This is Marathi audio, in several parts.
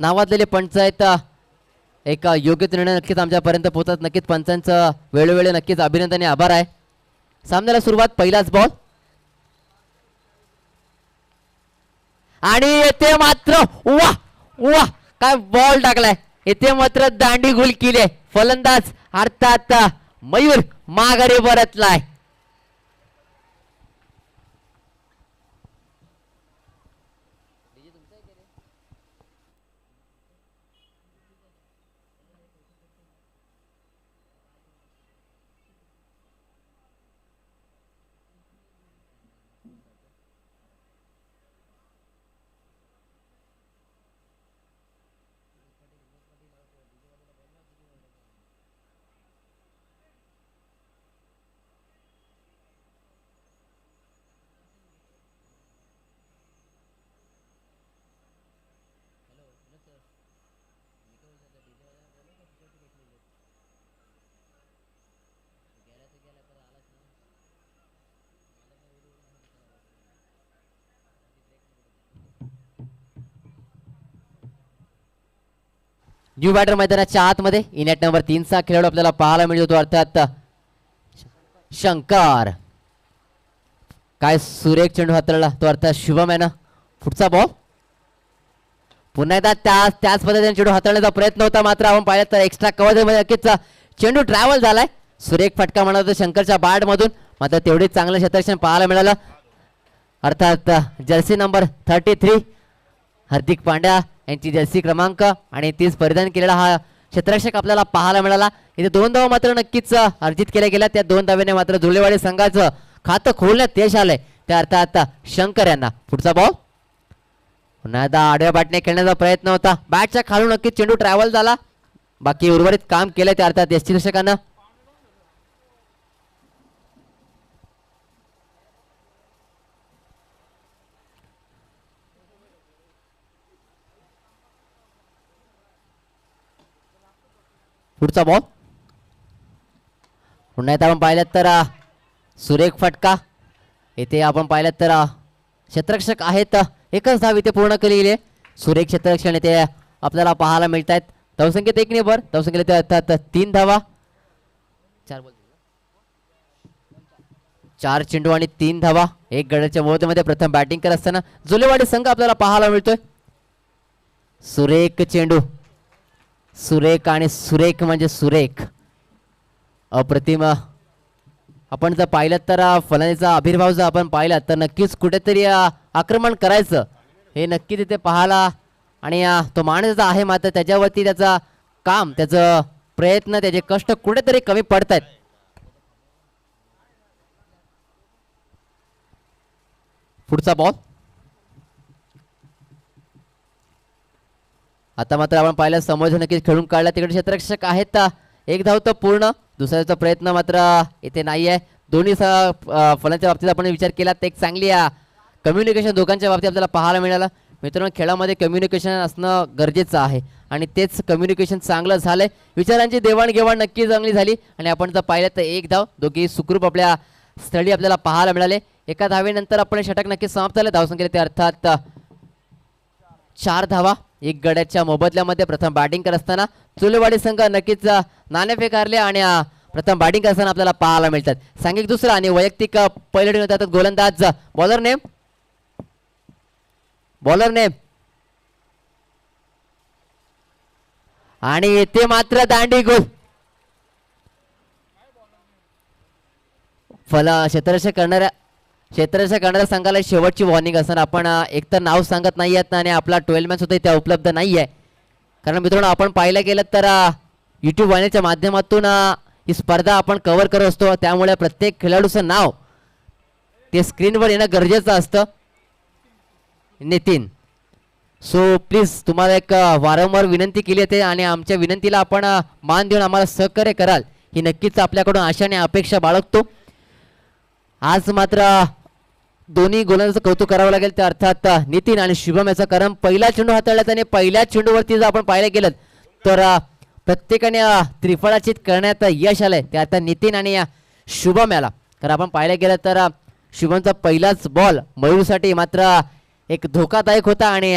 नावाजलेले पंच आहेत. एक योग्य निर्णय नक्कीच आमच्यापर्यंत पोहोचत. नक्कीच पंचांचं वेळोवेळी नक्कीच अभिनंदन आभार आहे. सामन्याला सुरुवात पहिलाच बॉल आणि येथे मात्र वा वा काय बॉल टाकलाय. येथे मात्र दांडी गुल केली फलंदाज अर्थात मयूर माघारी परतलाय. न्यू बॅटर मैदानाच्या आतमध्ये. इनेट नंबर तीनचा खेळाडू आपल्याला पाहायला मिळतो अर्थात शंकर. काय सुरेख चेंडू हाताळला तो अर्थात शुभम आहे ना पुढचा बॉल पुन्हा एकदा त्याच त्याच पद्धतीने चेंडू हाताळण्याचा प्रयत्न होता मात्र आपण पाहिलं तर एक्स्ट्रा कव्हर नक्कीच चेंडू ट्रॅव्हल झालाय. सुरेख फटका म्हणत होता शंकरच्या बॅट मधून मात्र तेवढीच चांगलं क्षेत्ररक्षण पाहायला मिळालं. अर्थात jersey number thirty three Hardik Pandya यांची जर्सी क्रमांक आणि तीच परिधान केलेला हा क्षेत्ररक्षक आपल्याला पाहायला मिळाला. इथे दोन धावा मात्र नक्कीच अर्जित केल्या गेल्या. त्या दोन धाव्याने मात्र धुळेवाडी संघाचं खातं खोलण्यात यश आलंय. त्या अर्थात शंकर यांना. पुढचा बॉल पुन्हा एकदा आडव्या बॅटने खेळण्याचा प्रयत्न होता. बॅटच्या खालून नक्कीच चेंडू ट्रॅव्हल झाला. बाकी उर्वरित काम केलं त्या अर्थात यष्टीरक्षकानं पुढचा बॉल पुन्हा एकदा आपण पाहिलं तर सुरेख फटका. येथे आपण पाहिलं तर क्षेत्ररक्षक आहेत. एकच धाव इथे पूर्ण केली आहे. सुरेख क्षेत्ररक्षण येथे आपल्याला पाहायला मिळत आहेत धावसंख्येत एक नेबर धावसंख्येत अर्थात तीन धावा. चार बॉल चार चेंडू आणि तीन धावा. एक गडाच्या मोहतेमध्ये प्रथम बॅटिंग करत असताना जुलेवाडी संघ आपल्याला पाहायला मिळतोय. सुरेख चेंडू. सुरेख आणि सुरेख म्हणजे सुरेख. अप्रतिम. आपण जर पाहिलं तर अ, फलंदाजीचा आविर्भाव जर आपण पाहिला तर नक्कीच कुठेतरी आक्रमण करायचं. हे नक्की तिथे पाहायला आणि तो माणूस जो आहे मात्र त्याच्यावरती त्याचा काम त्याचं प्रयत्न त्याचे कष्ट कुठेतरी कमी पडत आहेत पुढचा बॉल आता मात्र आपण पाहिलं समोरच्या नक्कीच खेळून काढला तिकडे क्षेत्ररक्षक आहेत एक धाव तर पूर्ण दुसऱ्याचा प्रयत्न मात्र इथे नाही आहे दोन्ही स- बाबतीत आपण विचार केला तर एक चांगली कम्युनिकेशन दोघांच्या बाबतीत आपल्याला पाहायला मिळालं. मित्रांनो खेळामध्ये कम्युनिकेशन असणं गरजेचं आहे. आणि तेच कम्युनिकेशन चांगलं झालंय. विचारांची देवाणघेवाण नक्की चांगली झाली. आणि आपण जर पाहिलं तर एक धाव दोघी सुखरूप आपल्या स्थळी आपल्याला पाहायला मिळाले. एका धावेनंतर आपण षटक नक्की समाप्त झालं. धावसंख्येला ते अर्थात चार धावा. एक गड्याच्या मोबदल्यामध्ये प्रथम बॅटिंग करत असताना चुलेवाडी संघ नक्कीच नाणेफेक हारले आणि प्रथम बॅटिंग करताना आपल्याला पाहायला मिळतात. सांघिक दुसरा आणि वैयक्तिक पहिले पहिल्या जातात गोलंदाज बॉलर नेम. Bowler name. आणि ते मात्र दांडी गोल. फला क्षेत्ररक्षक करणाऱ्या क्षेत्राच्या करणाऱ्या संघाला शेवटची वॉर्निंग असणार. आपण एकतर नाव सांगत नाही आहेत आणि आपला ट्वेल्व मॅन सुद्धा त्या उपलब्ध नाही आहे. कारण मित्रांनो आपण पाहिलं गेलं तर यूट्यूब वाहिनीच्या माध्यमातून ही स्पर्धा आपण कव्हर करत असतो. त्यामुळे प्रत्येक खेळाडूचं नाव ते स्क्रीनवर येणं गरजेचं असतं. नितीन सो प्लीज तुम्हाला एक वारंवार विनंती केली आहे आणि आमच्या विनंतीला आपण मान देऊन आम्हाला सहकार्य कराल. ही नक्कीच आपल्याकडून आशा आणि अपेक्षा बाळगतो. आज मात्र दोन्ही गोलांचं कौतुक करावं लागेल. ते अर्थात नितीन आणि शुभम याचा कारण पहिला चेंडू हाताळला आणि पहिल्या चेंडूवरती जर आपण पाहायला गेलं तर प्रत्येकाने त्रिफळाचित करण्यात यश आलंय. ते आता नितीन आणि शुभम याला. कारण आपण पाहायला गेलं तर शुभमचा पहिलाच बॉल मयूरसाठी मात्र एक धोकादायक होता आणि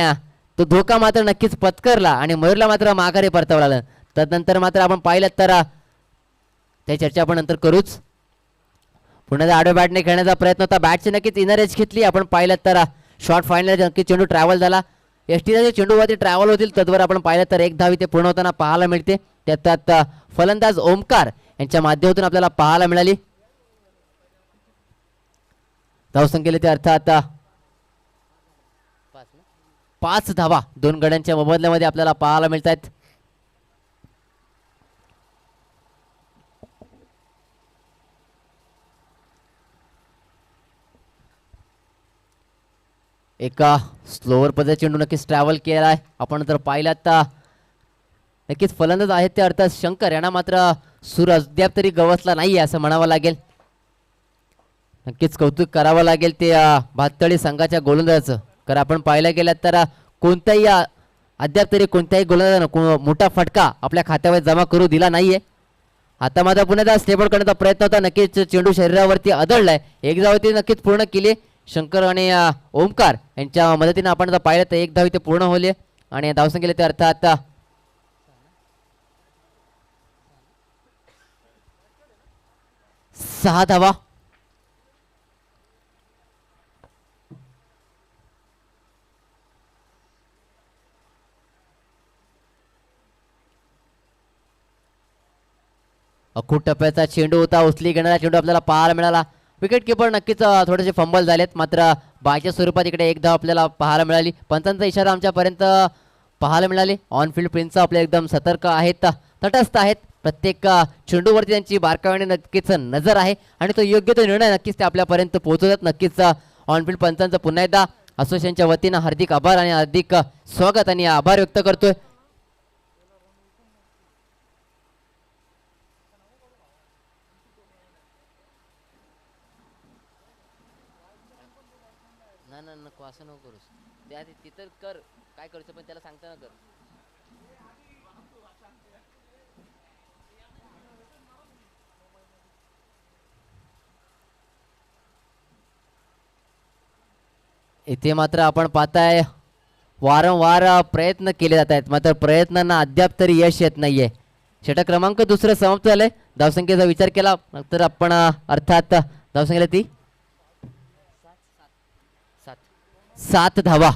तो धोका मात्र नक्कीच पत्करला आणि मयूरला मात्र माघारी परतावं लागलं. तदनंतर मात्र आपण पाहिलं तर त्या चर्चा आपण नंतर करूच. पुण्याचा आडव्या बॅटने खेळण्याचा प्रयत्न होता. बॅटची नक्कीच इनर एज घेतली. आपण पाहिलं तर शॉर्ट फायनल नक्की चेंडू ट्रॅव्हल झाला. एस टीचा जे चेंडूवरती ट्रॅव्हल होतील तद्वर आपण पाहिलं तर एक धाव इथे पूर्ण होताना पाहायला मिळते. त्यात फलंदाज ओमकार यांच्या माध्यमातून आपल्याला पाहायला मिळाली. धावसंख्येला ते अर्थात पाच धावा. दोन गड्यांच्या मोबदल्यामध्ये आपल्याला पाहायला मिळत आहेत एका स्लोअर पद्धत चेंडू नक्कीच ट्रॅव्हल केला आहे. आपण जर पाहिलं तर नक्कीच फलंदाज आहेत ते अर्थात शंकर. यांना मात्र सूर अद्याप तरी गवसला नाही आहे असं म्हणावं लागेल. नक्कीच कौतुक करावं लागेल ते अ, भाततळी संघाच्या गोलंदाजाचं. कारण आपण पाहायला गेलात तर कोणत्याही अद्याप तरी कोणत्याही गोलंदाजानं को मोठा फटका आपल्या खात्यावर जमा करू दिला नाहीये. आता माझा पुन्हा स्टेबल करण्याचा प्रयत्न होता. नक्कीच चेंडू शरीरावरती आदळलाय. एक धावती नक्कीच पूर्ण केली. शंकर आणि ओमकार यांच्या मदतीने आपण जर पाहिलं तर एक धाव इथे पूर्ण होले आणि धावसंख्येला ते अर्थात सहा धावा. अखूट टप्प्याचा चेंडू होता उचली घेणारा चेंडू आपल्याला पाहायला मिळाला. विकेट किपर नक्कीच थोडेसे फंबल झालेत. मात्र बायच्या स्वरूपात इकडे एक धाव आपल्याला पाहायला मिळाली. पंचांचा इशारा आमच्यापर्यंत पाहायला मिळाले. ऑन फील्ड प्रिन्स आपले एकदम सतर्क आहेत तटस्थ आहेत. प्रत्येक चेंडूवरती त्यांची बारकाव्याने नक्कीच नजर आहे. आणि तो योग्य तो निर्णय नक्कीच ते आपल्यापर्यंत पोहोचवतात. नक्कीच ऑन फील्ड पंचांचं पुन्हा एकदा असोसिएशनच्या वतीनं हार्दिक आभार आणि हार्दिक स्वागत आणि आभार व्यक्त करतोय. ना ना नको असं नको करूस. त्या तिथं कर. काय करूचं पण त्याला सांगता ना कर. इथे मात्र आपण पाहताय वारंवार प्रयत्न केले जात आहेत. मात्र प्रयत्नांना अद्याप तरी यश येत नाहीये. षटक क्रमांक दुसरं समाप्त झालंय. धावसंख्येचा विचार केला तर आपण अर्थात धावसंख्येला ती सात धावा.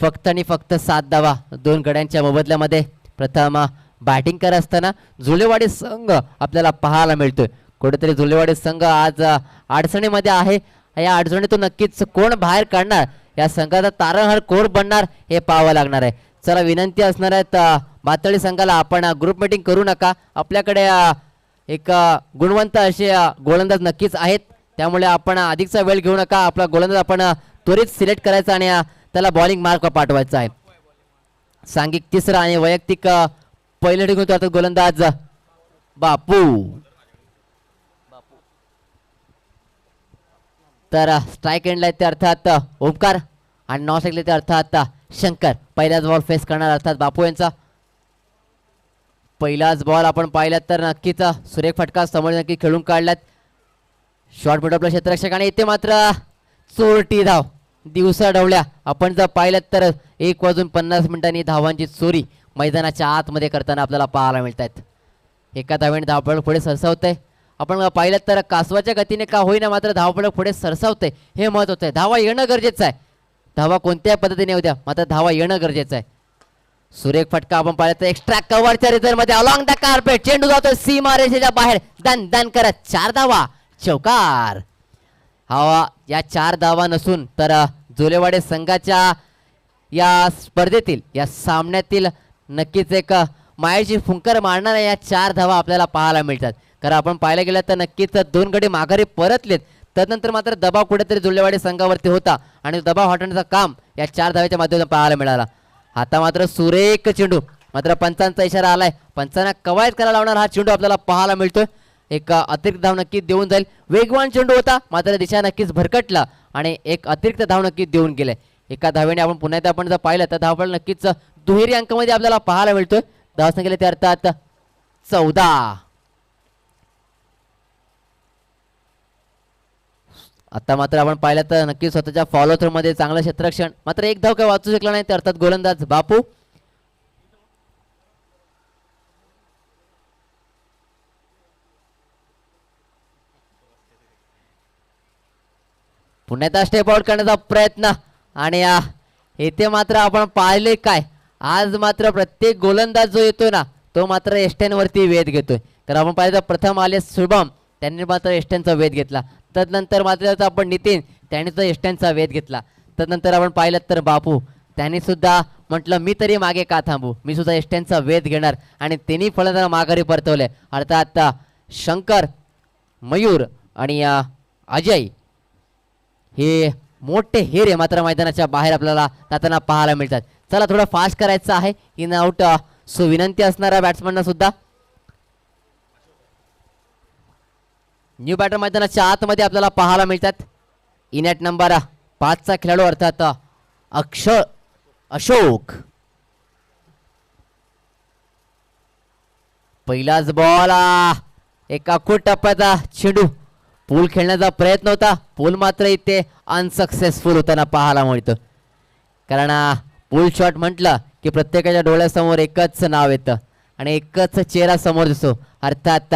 फक्त आणि फक्त सात धावा. दोन गड्यांच्या मोबदल्यामध्ये प्रथम बॅटिंग करत असताना झुलेवाडी संघ आपल्याला पाहायला मिळतोय. कुठेतरी झुलेवाडी संघ आज अडचणीमध्ये आहे. या अडचणीतून नक्कीच कोण बाहेर काढणार? या संघाचा तारणहार कोण बनणार हे पाहावं लागणार आहे. चला विनंती असणार आहेत मातळी संघाला आपण ग्रुप मीटिंग करू नका. आपल्याकडे एक गुणवंत असे गोलंदाज नक्कीच आहेत. त्यामुळे आपण अधिकचा वेळ घेऊ नका. आपला गोलंदाज आपण त्वरित सिलेक्ट करायचं आणि त्याला बॉलिंग मार्क पाठवायचा आहे. सांघिक तिसरा आणि वैयक्तिक पहिल्या टिकून तो गोलंदाज बापू. तर स्ट्राईक एंडला येते अर्थात ओमकार आणि नॉ स्ट्राईकला ते अर्थात शंकर. पहिलाच बॉल फेस करणार अर्थात बापू यांचा. पहिलाच बॉल आपण पाहिलात तर नक्कीच सुरेख फटका समोर नक्की खेळून काढलात. शॉर्ट मिड आपल्या आणि येते मात्र चोरटी धाव. दिवसा ढवल्या आपण जर पाहिलं तर एक वाजून पन्नास मिनिटांनी धावांची चोरी मैदानाच्या आतमध्ये करताना आपल्याला पाहायला मिळत आहेत एका धावेने धावपळ पुढे सरसावत आहे आपण पाहिलं तर कासवाच्या गतीने का होईना मात्र धावपळ पुढे सरसावते हे महत्वाचं आहे. धावा येणं गरजेचं आहे. धावा कोणत्याही पद्धतीने येऊ द्या मात्र धावा येणं गरजेचं आहे. सुरेख फटका आपण पाहिलं तर एक्स्ट्रा कव्हरच्या रिझल्टमध्ये अलॉंग द कार्पेट चेंडू जातो सीमा रेषेच्या बाहेर. दन दन करत चार धावा. चौकार. हवा या चार धावा नसून तर जुलेवाडे जोलेवाडे संघाच्या या स्पर्धेतील या सामन्यातील नक्कीच एक मायाची फुंकर मारणाऱ्या या चार धावा आपल्याला पाहायला मिळतात. कारण आपण पाहायला गेलं तर नक्कीच दोन गडी माघारी परतलेत. तदनंतर मात्र दबाव कुठेतरी जुलेवाडे संघावरती होता आणि दबाव हटवण्याचं काम या चार धाव्याच्या माध्यमातून पाहायला मिळाला. आता मात्र सुरेख चेंडू मात्र पंचांचा इशारा आलाय. पंचांना कवायत करायला लावणार हा चेंडू आपल्याला पाहायला मिळतोय. एक अतिरिक्त धाव नक्की देऊन जाईल. वेगवान चेंडू होता मात्र दिशा नक्कीच भरकटला आणि एक अतिरिक्त धाव नक्की देऊन गेले. एका धावेने आपण पुन्हा एकदा आपण जर पाहिलं तर धावपळ नक्कीच दुहेरी अंकामध्ये आपल्याला पाहायला मिळतोय. धावसंख्येला ते अर्थात चौदा. आता मात्र आपण पाहिलं तर नक्कीच स्वतःच्या फॉलो थ्रू मध्ये चांगलं क्षेत्रक्षण मात्र एक धाव काय वाचू शकला नाही तर अर्थात गोलंदाज बापू. पुन्हा एकदा स्टेप आउट करण्याचा प्रयत्न. आणि येथे मात्र आपण पाहिले काय? आज मात्र प्रत्येक गोलंदाज जो येतोय ना तो मात्र एस्ट्यांवरती वेध घेतोय. तर आपण पाहिलं तर प्रथम आले शुभम त्यांनी मात्र एस्ट्यांचा वेध घेतला. तदनंतर मात्र आपण नितीन त्यांनी तर एस्ट्यांचा वेध घेतला. तदनंतर आपण पाहिलं तर बापू त्यांनी सुद्धा म्हटलं मी तरी मागे का थांबू? मी सुद्धा एस्ट्यांचा वेध घेणार. आणि त्यांनी फलंदाज माघारी परतवले अर्थात शंकर मयूर आणि अजय हे मोठे हेरे मात्र मैदानाच्या बाहेर आपल्याला जाताना पाहायला मिळतात. चला थोडं फास्ट करायचं आहे. इन आउट सो विनंती असणाऱ्या बॅट्समॅनना सुद्धा. न्यू बॅटर मैदानाच्या आतमध्ये आपल्याला पाहायला मिळतात. इनॅट नंबर पाचचा खेळाडू अर्थात अक्ष अशोक. पहिलाच बॉल एका खूप टप्प्याचा चेंडू पूल खेळण्याचा प्रयत्न होता. पूल मात्र इथे अनसक्सेसफुल होताना पाहायला मिळतं. कारण पूल शॉट म्हटलं की प्रत्येकाच्या डोळ्यासमोर एकच नाव येतं. आणि एकच चेहरा समोर दिसतो. अर्थात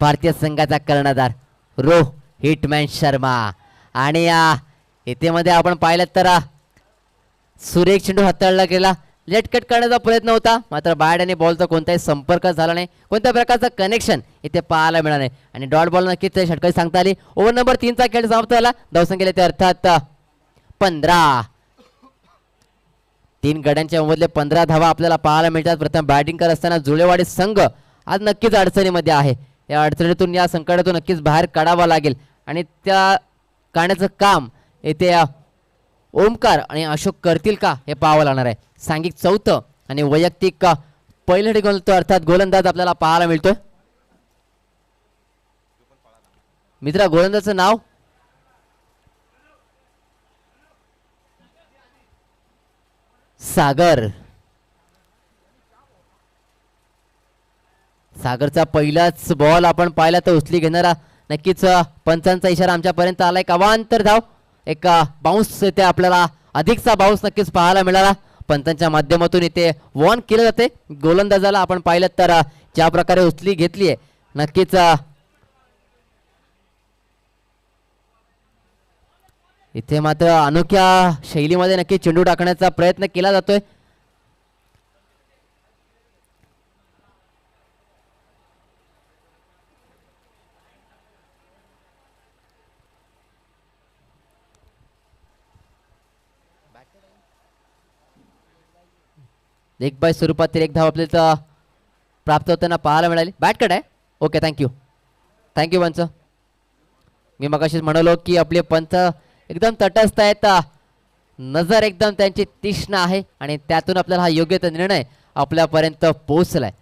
भारतीय संघाचा कर्णधार रो हिटमॅन शर्मा. आणि अ, इथे मध्ये आपण पाहिलं तर सुरेख चेंडू हाताळला गेला. लेट कट करण्याचा प्रयत्न होता. मात्र बॅट आणि बॉलचा कोणताही संपर्क झाला नाही. कोणत्या प्रकारचं कनेक्शन इथे पाहायला मिळालं नाही. आणि डॉट बॉल नक्कीच ते षटकारी सांगता आली. ओव्हर नंबर तीनचा खेळ समाप्त झाला. धावसंख्येला ते अर्थात पंधरा. तीन गड्यांच्या मधले पंधरा धावा आपल्याला पाहायला मिळतात. प्रथम बॅटिंग करत असताना जुळेवाडी संघ आज नक्कीच अडचणीमध्ये आहे. या अडचणीतून या संकटातून नक्कीच बाहेर काढावा लागेल. आणि त्या काढण्याचं काम येथे ओमकार आणि अशोक करतील का हे पाहावं लागणार आहे. सांघिक चौथं आणि वैयक्तिक अ, पहिलं गोलतो अर्थात गोलंदाज आपल्याला पाहायला मिळतोय. मित्रा गोलंदाजचं नाव? सागर. सागरचा पहिलाच बॉल आपण पाहिला तर उचली घेणारा नक्कीच पंचांचा इशारा आमच्यापर्यंत आलाय. एक अवांतर धाव. एक बाउन्स इथे आपल्याला अधिकचा बाउन्स नक्कीच पाहायला मिळाला. पंचांच्या माध्यमातून इथे वॉन केलं जाते. गोलंदाजाला आपण पाहिलं तर ज्या प्रकारे उचली घेतली आहे नक्कीच इथे मात्र अनोख्या शैलीमध्ये नक्की चेंडू टाकण्याचा प्रयत्न केला जातोय. एक बाय स्वरूपातील एक धाव आपल्याला प्राप्त होताना पाहायला मिळाली. बॅट आहे ओके थँक्यू थँक्यू पंच मी मगाशीच म्हणालो की आपले पंच एकदम तटस्थ आहेत. नजर एकदम त्यांची तीक्ष्ण आहे आणि त्यातून आपल्याला हा योग्य तो निर्णय आपल्यापर्यंत पोहोचलाय.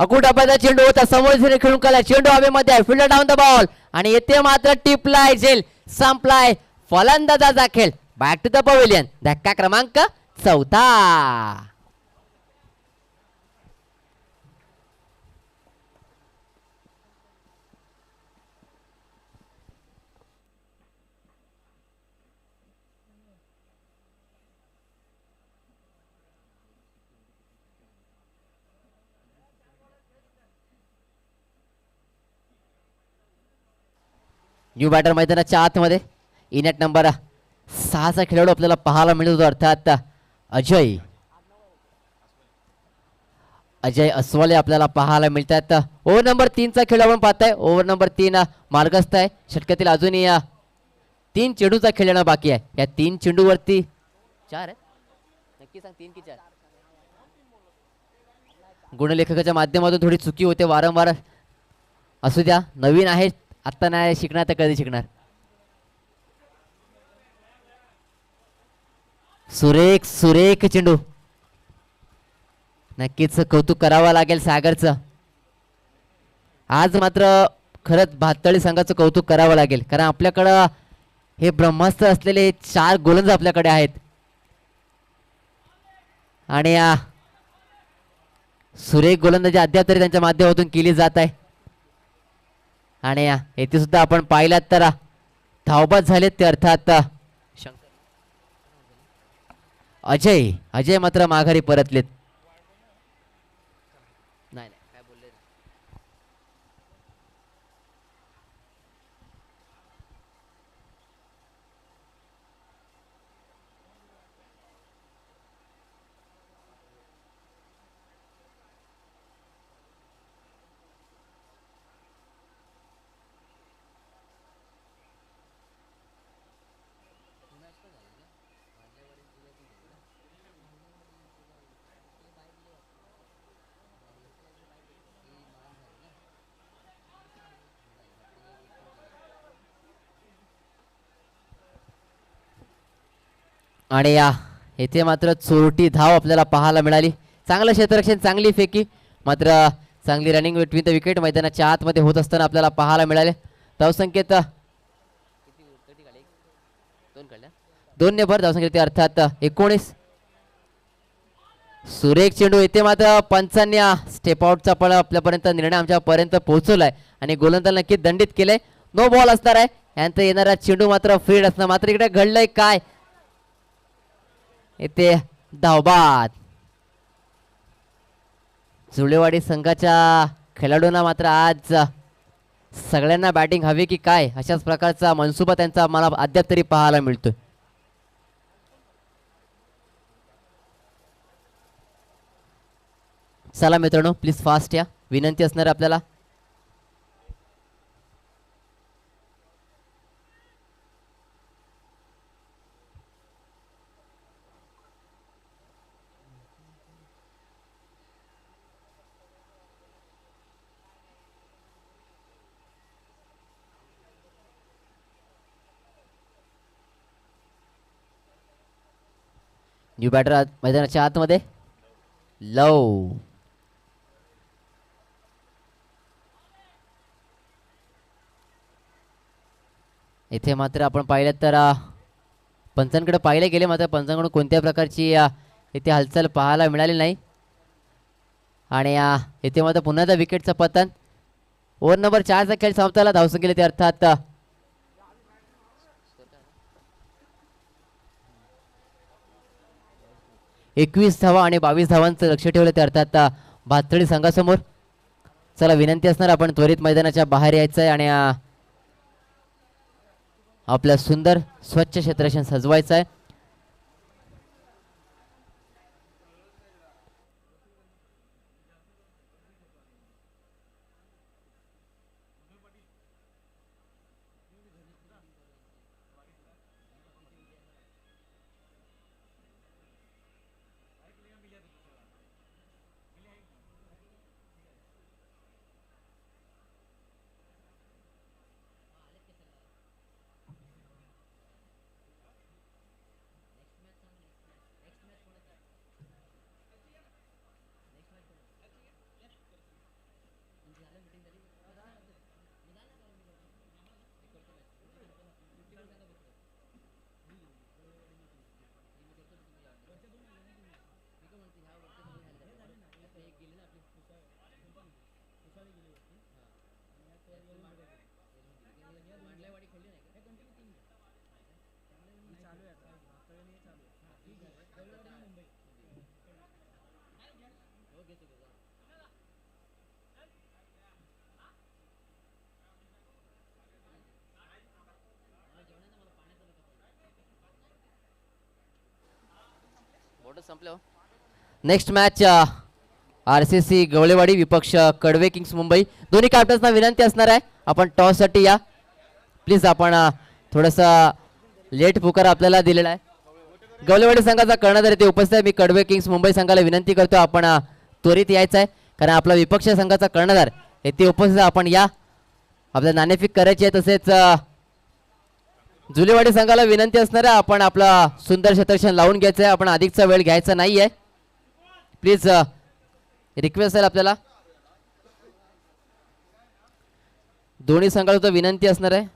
अकुट आपल्याचा चेंडू होता. समोर खेळून काला चेंडू हवेमध्ये आहे. फिल्डर डाऊन द बॉल आणि येथे मात्र टिपलाय झेल. संपलाय फलंदाजाचा खेळ. बॅक टू द पवेलियन धक्का क्रमांक चौथा. न्यू बॅटर मैदानाच्या आतमध्ये. इनॅट नंबर सहाचा खेळाडू आपल्याला पाहायला मिळतो अर्थात अजय. अजय अस्वाले आपल्याला पाहायला मिळतात. ओव्हर नंबर तीनचा खेळ आपण पाहताय. ओव्हर नंबर तीन मार्गस्थ आहे. षटकातील अजूनही तीन चेंडूचा खेळ येणं बाकी आहे. या तीन चेंडूवरती चार आहे नक्की सांग तीन की चार? गुणलेखकाच्या माध्यमातून थोडी चुकी होते. वारंवार असू द्या. नवीन आहे आत्ता नाही शिकणार तर कधी शिकणार? सुरेख सुरेख चेंडू. नक्कीच कौतुक करावं लागेल सागरचं. आज मात्र खरंच भातळी संघाचं कौतुक करावं लागेल. कारण आपल्याकडं हे ब्रह्मास्त्र असलेले चार गोलंद आपल्याकडे आहेत. आणि सुरेख गोलंदाजी अद्याप तरी त्यांच्या माध्यमातून केली जात आहे. आणि येथे सुद्धा आपण पाहिलात तर धावबाद झालेत ते अर्थात शंकर अजय अजय मात्र माघारी परतलेत नाही नाही काय बोलले आणि या येथे मात्र चोरटी धाव आपल्याला पाहायला मिळाली. चांगलं क्षेत्ररक्षण चांगली फेकी. मात्र चांगली रनिंग बिटवीन द विकेट मैदानाच्या आतमध्ये होत असताना आपल्याला पाहायला मिळाले. धावसंख्येत दोन ने भर धावसंख्येत ते अर्थात एकोणीस. सुरेख चेंडू येथे मात्र पंचांनी स्टेप आउटचा पण आपल्यापर्यंत निर्णय आमच्यापर्यंत पोहोचवलाय. आणि गोलंदाज नक्की दंडित केलंय. नो बॉल असणार आहे. यानंतर येणारा चेंडू मात्र फ्रीड असणार. मात्र इकडे घडलंय काय? येथे धावबाद जुळेवाडी संघाच्या खेळाडूंना मात्र आज सगळ्यांना बॅटिंग हवी की काय? अशाच प्रकारचा मनसुबा त्यांचा मला अद्याप तरी पाहायला मिळतोय. चला मित्रांनो प्लीज फास्ट या. विनंती असणार आपल्याला. न्यू बॅटर मैदानाच्या आतमध्ये. लव. इथे मात्र आपण पाहिलं तर पंचांकडे पाहिले गेले मात्र पंचांकडून कोणत्या प्रकारची इथे हालचाल पाहायला मिळाली नाही. आणि इथे मात्र पुन्हा एकदा विकेटचं पतन. ओव्हर नंबर चारचा खेळ संपताला धावसं गेले ते अर्थात एकवीस धावा आणि बावीस धावांचं लक्ष ठेवलं ते अर्थात भातळी संघासमोर. चला विनंती असणार आपण त्वरित मैदानाच्या बाहेर यायचं आहे आणि आपलं सुंदर स्वच्छ क्षेत्ररक्षण सजवायचं आहे. Next match R C C Gawalewadi विपक्ष कडवे किंग्स मुंबई. दोन्ही कॅप्टन्सना विनंती असणार आहे. आपण टॉससाठी या. प्लीज आपण अ, थोडंसं लेट पुकार आपल्याला दिलेला आहे. गवलेवाडी संघाचा कर्णधार येथे उपस्थित आहे. मी कडवे किंग्स मुंबई संघाला विनंती करतो आपण त्वरित यायचं आहे. कारण आपला विपक्ष संघाचा कर्णधार येथे उपस्थित आपण या. आपल्या नाणेफिक करायची आहे तसेच जुलेवाडी संघाला विनंती असणार आहे. आपण आपला सुंदर क्षेत्रक्षण लावून घ्यायचं आहे. आपण अधिकचा वेळ घ्यायचा नाही आहे प्लीज रिक्वेस्ट आहे आपल्याला. दोन्ही संघाला विनंती असणार आहे.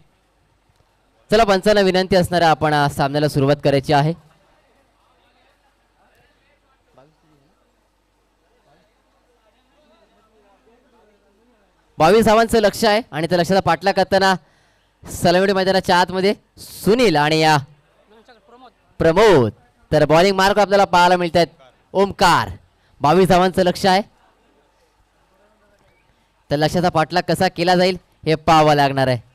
चला पंचांना विनंती असणार आपण सामन्याला सुरुवात करायची आहे. बावीस धावांचं लक्ष आहे आणि त्या लक्षाचा पाठला करताना सलमेडी मैदानाच्या आतमध्ये सुनील आणि या प्रमोद. तर बॉलिंग मार्क आपल्याला पाहायला मिळत आहेत ओमकार. बावीस धावांचं लक्ष आहे. तर लक्षाचा पाठलाग कसा केला जाईल हे पाहावं लागणार आहे.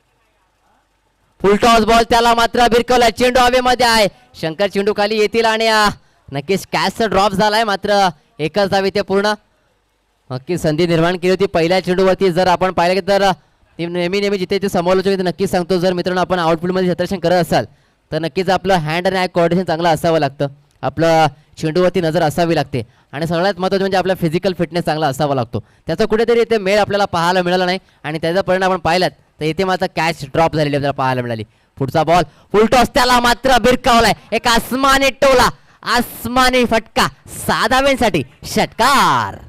फुल टॉस बॉल त्याला मात्र बिरकवला. चेंडू हवेमध्ये आहे. शंकर चेंडू खाली येतील आणि नक्कीच कॅच ड्रॉप झालाय मात्र एकच धाव इथे पूर्ण. नक्की संधी निर्माण केली होती पहिल्या चेंडूवरती. जर आपण पाहिलं की तर ती नेहमी नेहमी जिथे ते समोर होतो नक्कीच सांगतो जर मित्रांनो आपण आउटफील्डमध्ये क्षेत्ररक्षण करत असाल तर नक्कीच आपलं हँड आणि आय कोऑर्डिनेशन चांगलं असावं लागतं. आपलं चेंडूवरती नजर असावी लागते. आणि सगळ्यात महत्त्वाचं म्हणजे आपला फिजिकल फिटनेस चांगला असावा लागतो. त्याचा कुठेतरी इथे मेळ आपल्याला पाहायला मिळाला नाही आणि त्याचा परिणाम आपण पाहिलात. तर इथे मात्र कॅच ड्रॉप झालेली आपल्याला पाहायला मिळाली. पुढचा बॉल फुलटॉस त्याला मात्र भिरकावलाय एक आसमानी टोला आसमानी फटका सहा षटकार.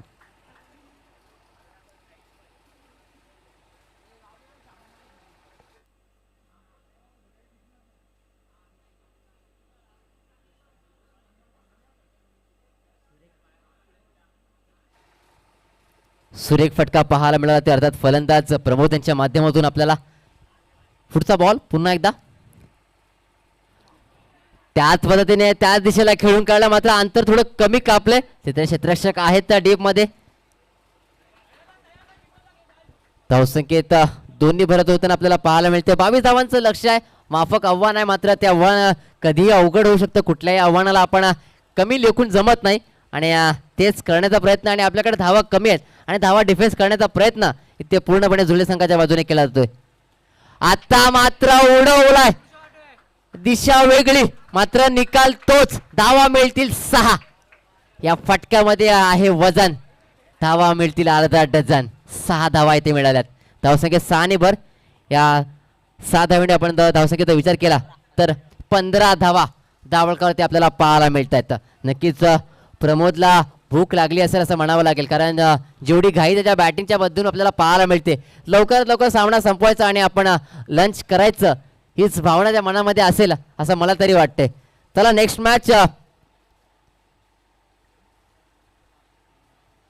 सुरेख फटका पाहायला मिळाला ते अर्थात फलंदाज प्रमोद यांच्या माध्यमातून आपल्याला. पुढचा बॉल पुन्हा एकदा. त्याच पद्धतीने त्याच दिशेला खेळून काढला मात्र अंतर थोडं कमी कापले तिथे क्षेत्ररक्षक आहेत त्या डीपमध्ये धावसंख्येत दोन्ही भरत होताना आपल्याला पाहायला मिळते. बावीस धावांचं लक्ष आहे. माफक आव्हान आहे मात्र ते आव्हान कधीही अवघड होऊ शकतं. कुठल्याही आव्हानाला आपण कमी लेखून जमत नाही. आणि तेच करण्याचा प्रयत्न आणि आपल्याकडे धावा कमी आहेत आणि धावा डिफेन्स करण्याचा प्रयत्न इथे पूर्णपणे जुळे संघाच्या बाजूने केला जातोय. आता मात्र उडवलाय. दिशा वेगळी. मात्र निकाल तोच. धावा मिळतील सहा. या फटक्यामध्ये आहे वजन. धावा मिळतील अर्धा डझन. सहा धावा इथे मिळाल्यात. धावसंख्या सहा आणि भर. या सहा धावीने आपण धावसंख्येचा विचार केला तर पंधरा धावा धावळकावरती आपल्याला पाहायला मिळत आहेत नक्कीच प्रमोदला भूक लागली असेल असं म्हणावं लागेल. कारण जेवढी घाई त्याच्या बॅटिंगच्या बद्दून आपल्याला पाहायला मिळते. लवकरात लवकर सामना संपवायचा आणि आपण लंच करायचं हीच भावना त्या मनामध्ये असेल असं मला तरी वाटते. चला next match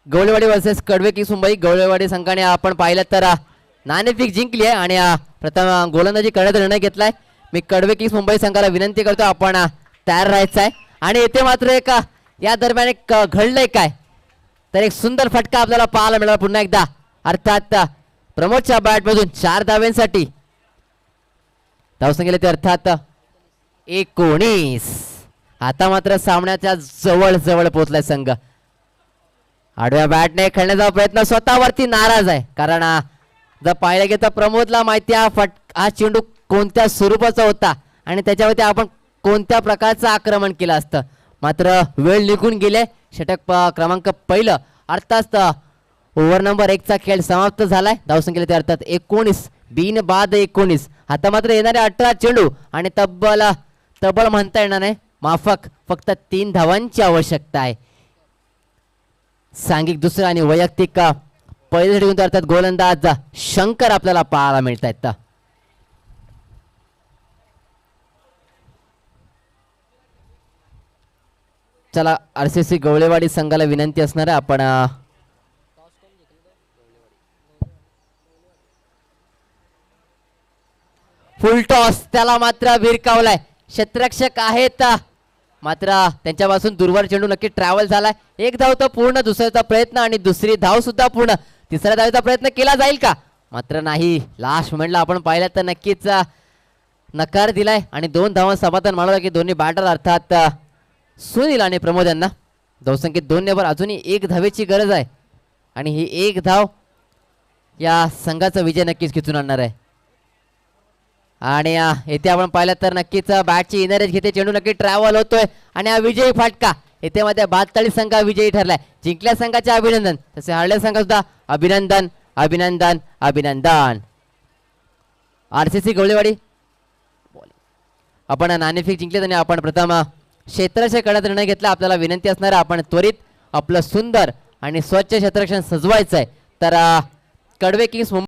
Gawalewadi versus Kadwe Kings Mumbai Gawalewadi संघाने आपण पाहिलं तर नाणेफेक जिंकली आहे आणि प्रथम गोलंदाजी करण्याचा निर्णय घेतलाय. मी कडवे किंग्स मुंबई संघाला विनंती करतो आपण तयार राहायचं आहे आणि येथे मात्र एका या दरम्यान एक घडलंय काय? तर एक सुंदर फटका आपल्याला पाहायला मिळाला पुन्हा एकदा. अर्थात प्रमोदच्या बॅटमधून चार धाव्यांसाठी. गेले ते अर्थात एकोणीस. आता मात्र सामन्याच्या जवळ जवळ पोहोचलाय संघ. आडव्या बॅटने खेळण्याचा प्रयत्न स्वतःवरती नाराज आहे. कारण जर पाहिलं गेलं तर प्रमोदला माहिती हा फट हा चेंडू कोणत्या स्वरूपाचा होता? आणि त्याच्यावरती आपण कोणत्या प्रकारचं आक्रमण केलं असतं? मात्र वेळ निघून गेले. षटक प- क्रमांक पहिलं अर्थात ओव्हर नंबर एकचा खेळ समाप्त झालाय. धावसंख्येला ते अर्थात एकोणीस बीन बाद एकोणीस. आता मात्र येणारे अठरा चेंडू आणि तब्बल तब्बल म्हणता येणार नाही. माफक फक्त तीन धावांची आवश्यकता आहे. सांघिक दुसरं आणि वैयक्तिक पहिले अर्थात गोलंदाज शंकर आपल्याला पाहायला मिळत आहेत चला आर सी सी गवळेवाडी संघाला विनंती असणार आहे. आपण फुल टॉस त्याला मात्र भिरकावलाय क्षेत्रक्षक आहेत. मात्र त्यांच्यापासून दूरवर चेंडू नक्की ट्रॅव्हल झालाय. एक धाव तर पूर्ण दुसऱ्याचा प्रयत्न आणि दुसरी धाव सुद्धा पूर्ण. तिसऱ्या धावेचा प्रयत्न केला जाईल का? मात्र नाही. लास्ट मोमेंटला आपण पाहिलं तर नक्कीच नकार दिलाय. आणि दोन धावा समाधान मानवलं की दोन्ही बॅटर अर्थात सुनील आणि प्रमोद यांना. धावसंख्येत दोन नेबर अजूनही एक धावेची गरज आहे. आणि ही एक धाव या संघाचा विजय नक्कीच खेचून आणणार आहे. आणि येथे आपण पाहिलं तर नक्कीच बॅटची इनरेज घेते चेंडू. नक्की ट्रॅव्हल होतोय. आणि हा विजयी फाटका. येथे मध्ये बादतळी संघ विजयी ठरलाय. जिंकल्या संघाचे अभिनंदन. तसे हरल्या संघ सुद्धा अभिनंदन अभिनंदन अभिनंदन. आर सी सी गवळेवाडी आपण नाणेफेक जिंकले आणि आपण प्रथम क्षेत्ररक्षण करण्याचा निर्णय घेतला. आपल्याला विनंती असणार आहे आपण त्वरित आपलं सुंदर आणि स्वच्छ क्षेत्ररक्षण सजवायचं आहे तर कडवे किंग्स